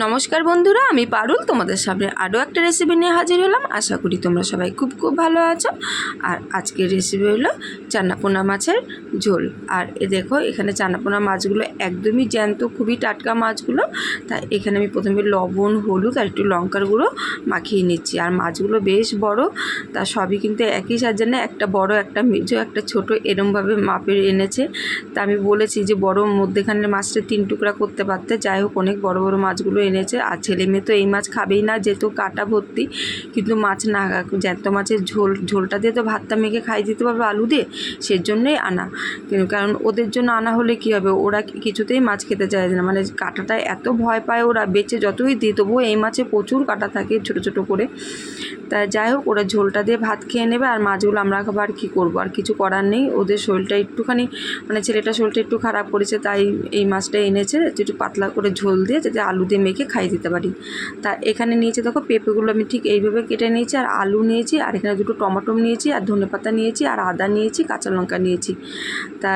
নমস্কার বন্ধুরা, আমি পারুল তোমাদের সামনে আরও একটা রেসিপি নিয়ে হাজির হলাম। আশা করি তোমরা সবাই খুব খুব ভালো আছো। আর আজকের রেসিপি হলো চান্নাপোনা মাছের ঝোল। আর এ দেখো, এখানে চান্নাপোনা মাছগুলো একদমই জ্যান্ত, খুবই টাটকা মাছগুলো। তা এখানে আমি প্রথমে লবণ, হলুদ আর একটু লঙ্কার গুঁড়ো মাখিয়ে নিচ্ছি। আর মাছগুলো বেশ বড়, তা সবই কিন্তু একই সাজানে একটা বড়, একটা মেজো একটা ছোট, এরমভাবে মাপের এনেছে। তা আমি বলেছি যে বড় মধ্যেখানের মাছটা তিন টুকরা করতে পারতে। যাই হোক, অনেক বড় বড় মাছগুলো এনেছে। আর ছেলে মেয়ে তো এই মাছ খাবেই না, যেহেতু কাটা ভর্তি, কিন্তু মাছ না জ্যান্ত মাছের ঝোল, ঝোলটা দিয়ে তো ভাতটা মেখে খাই দিতে পারবে আলু দিয়ে, সেজন্যই আনা। কিন্তু কারণ ওদের জন্য আনা হলে কী হবে? ওরা কিছুতেই মাছ খেতে চায় না। মানে কাঁটাটা এত ভয় পায় ওরা, বেঁচে যতই দিই, তবুও এই মাছে প্রচুর কাঁটা থাকে ছোট ছোট করে। তা যাই হোক, ওরা ঝোলটা দিয়ে ভাত খেয়ে নেবে, আর মাছগুলো আমরা খাব, আর কী করব? আর কিছু করার নেই। ওদের শরীরটা একটুখানি মানে ছেলেটার শরীরটা একটু খারাপ করেছে, তাই এই মাছটা এনেছে, একটু পাতলা করে ঝোল দিয়ে, যাতে আলু দিয়ে মেখে খাইয়ে দিতে পারি। তা এখানে নিয়েছি দেখো পেঁপেগুলো আমি ঠিক এইভাবে কেটে নিয়েছি, আর আলু নিয়েছি, আর এখানে দুটো টমেটো নিয়েছি, আর ধনে পাতা নিয়েছি, আর আদা নিয়েছি, কাঁচা লঙ্কা নিয়েছি। তা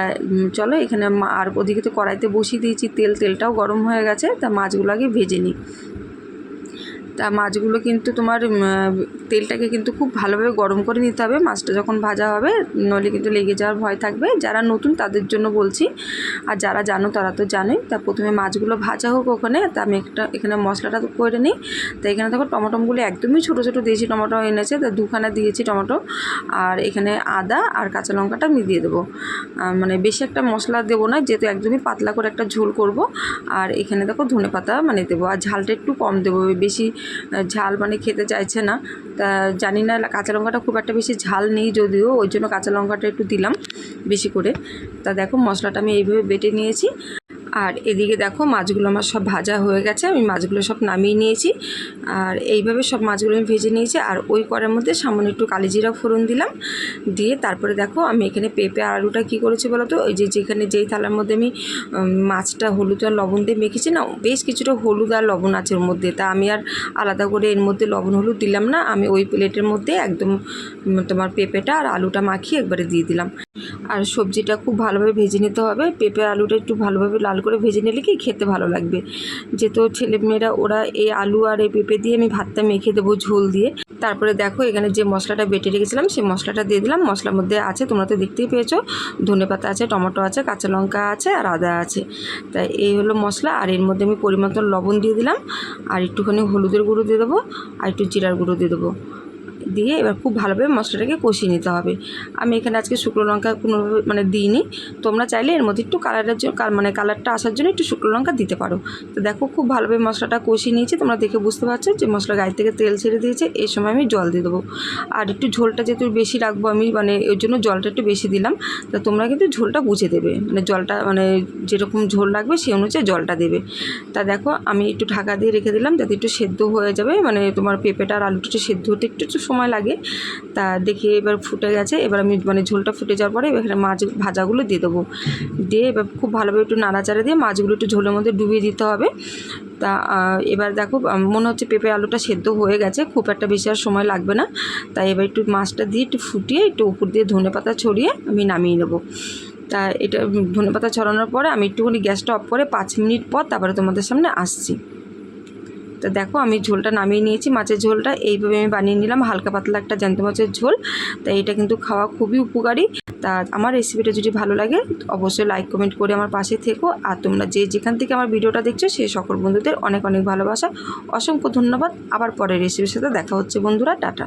চলো এখানে আর ওদিকে তো কড়াইতে বসিয়ে দিয়েছি, তেল, তেলটাও গরম হয়ে গেছে, তা মাছগুলো আগে ভেজে নিই। তা মাছগুলো কিন্তু তোমার তেলটাকে কিন্তু খুব ভালোভাবে গরম করে নিতে হবে। মাছটা যখন ভাজা হবে নলে কিন্তু লেগে যাওয়ার ভয় থাকবে। যারা নতুন তাদের জন্য বলছি, আর যারা জানো তারা তো জানোই। তা প্রথমে মাছগুলো ভাজা হোক ওখানে, তা আমি একটা, এখানে মশলাটা করে নিই। তা এখানে দেখো টমেটোগুলো একদমই ছোটো ছোটো দিয়েছি টমেটো এনেছে, তা দুখানা দিয়েছি টমেটো। আর এখানে আদা আর কাঁচা লঙ্কাটা আমি দিয়ে দেবো। মানে বেশি একটা মশলা দেবো না, যেহেতু একদমই পাতলা করে একটা ঝোল করব। আর এখানে দেখো ধনে পাতা মানে দেবো, আর ঝালটা একটু কম দেবো, বেশি ঝাল মানে খেতে চাইছে না। তা জানি না, কাঁচা লঙ্কাটা খুব একটা বেশি ঝাল নেই যদিও, ওই জন্য কাঁচা লঙ্কাটা একটু দিলাম বেশি করে। তা দেখো মশলাটা আমি এইভাবে বেটে নিয়েছি। আর এদিকে দেখো মাছগুলো আমার সব ভাজা হয়ে গেছে, আমি মাছগুলো সব নামিয়ে নিয়েছি। আর এইভাবে সব মাছগুলো আমি ভেজে নিয়েছি, আর ওই কড়ার মধ্যে সামান্য একটু কালিজিরা ফোড়ন দিলাম। দিয়ে তারপরে দেখো আমি এখানে পেঁপে আলুটা কী করেছি বলো তো? ওই যে যেখানে যেই থালার মধ্যে আমি মাছটা হলুদ আর লবণ দিয়ে মেখেছি না, বেশ কিছুটা হলুদ আর লবণ আছে ওর মধ্যে। তা আমি আর আলাদা করে এর মধ্যে লবণ হলুদ দিলাম না, আমি ওই প্লেটের মধ্যে একদম তোমার পেঁপেটা আর আলুটা মাখিয়ে একবারে দিয়ে দিলাম। আর সবজিটা খুব ভালোভাবে ভেজে নিতে হবে। পেঁপে আলুটা একটু ভালোভাবে লাল করে ভেজে নিলে কি খেতে ভালো লাগবে। যেহেতু ছেলেমেয়েরা ওরা এই আলু আর এই পেঁপে দিয়ে আমি ভাতটা মেখে দেবো ঝোল দিয়ে। তারপরে দেখো এখানে যে মশলাটা বেটে রেখেছিলাম, সেই মশলাটা দিয়ে দিলাম। মশলার মধ্যে আছে, তোমরা তো দেখতেই পেয়েছ, ধনে পাতা আছে, টমেটো আছে, কাঁচা লঙ্কা আছে আর আদা আছে। তাই এই হলো মশলা, আর এর মধ্যে আমি পরিমাণ লবণ দিয়ে দিলাম। আর একটুখানি হলুদের গুঁড়ো দিয়ে দেবো, আর একটু জিরার গুঁড়ো দিয়ে দেবো। দিয়ে এবার খুব ভালোভাবে মশলাটাকে কষিয়ে নিতে হবে। আমি এখানে আজকে শুকনো লঙ্কা কোনোভাবে মানে দিইনি। তোমরা চাইলে এর মধ্যে একটু কালারের জন্য মানে কালারটা আসার জন্য একটু শুকনো লঙ্কা দিতে পারো। তো দেখো খুব ভালোভাবে মশলাটা কষিয়ে নিয়েছি। তোমরা দেখে বুঝতে পারছ যে মশলা গায়ে থেকে তেল ছেড়ে দিয়েছে। এই সময় আমি জল দিয়ে দেবো। আর একটু ঝোলটা যেহেতু বেশি রাখব আমি মানে ওই জন্য জলটা একটু বেশি দিলাম। তা তোমরা কিন্তু ঝোলটা বুঝে দেবে। মানে জলটা মানে যেরকম ঝোল লাগবে সেই অনুযায়ী জলটা দেবে। তা দেখো আমি একটু ঢাকা দিয়ে রেখে দিলাম যাতে একটু সেদ্ধ হয়ে যাবে। মানে তোমার পেঁপেটা আর আলুটা একটু সেদ্ধ হতে একটু একটু সময় লাগে। তা দেখি এবার ফুটে গেছে। এবার আমি মানে ঝোলটা ফুটে যাওয়ার পরে এখানে মাছ ভাজাগুলো দিয়ে দেবো। দিয়ে এবার খুব ভালোভাবে একটু নাড়াচাড়া দিয়ে মাছগুলো একটু ঝোলের মধ্যে ডুবিয়ে দিতে হবে। তা এবার দেখো মনে হচ্ছে পেঁপে আলুটা সেদ্ধ হয়ে গেছে। খুব একটা বেশি আর সময় লাগবে না। তাই এবার একটু মাছটা দিয়ে একটু ফুটিয়ে একটু উপর দিয়ে ধনে পাতা ছড়িয়ে আমি নামিয়ে নেব। তা এটা ধনে পাতা ছড়ানোর পরে আমি একটুখানি গ্যাসটা অফ করে পাঁচ মিনিট পর তারপরে তোমাদের সামনে আসছি। তা দেখো, আমি ঝোলটা নামিয়ে নিয়েছি। মাছের ঝোলটা এইভাবে আমি বানিয়ে নিলাম। হালকা পাতলা একটা জ্যান্ত মাছের ঝোল। তা এটা কিন্তু খাওয়া খুবই উপকারী। তা আমার রেসিপিটা যদি ভালো লাগে, অবশ্যই লাইক, কমেন্ট করে আমার পাশে থেকো। আর তোমরা যে যেখান থেকে আমার ভিডিওটা দেখছ সেই সকল বন্ধুদের অনেক অনেক ভালোবাসা। অসংখ্য ধন্যবাদ। আবার পরের রেসিপির সাথে দেখা হচ্ছে, বন্ধুরা। টাটা।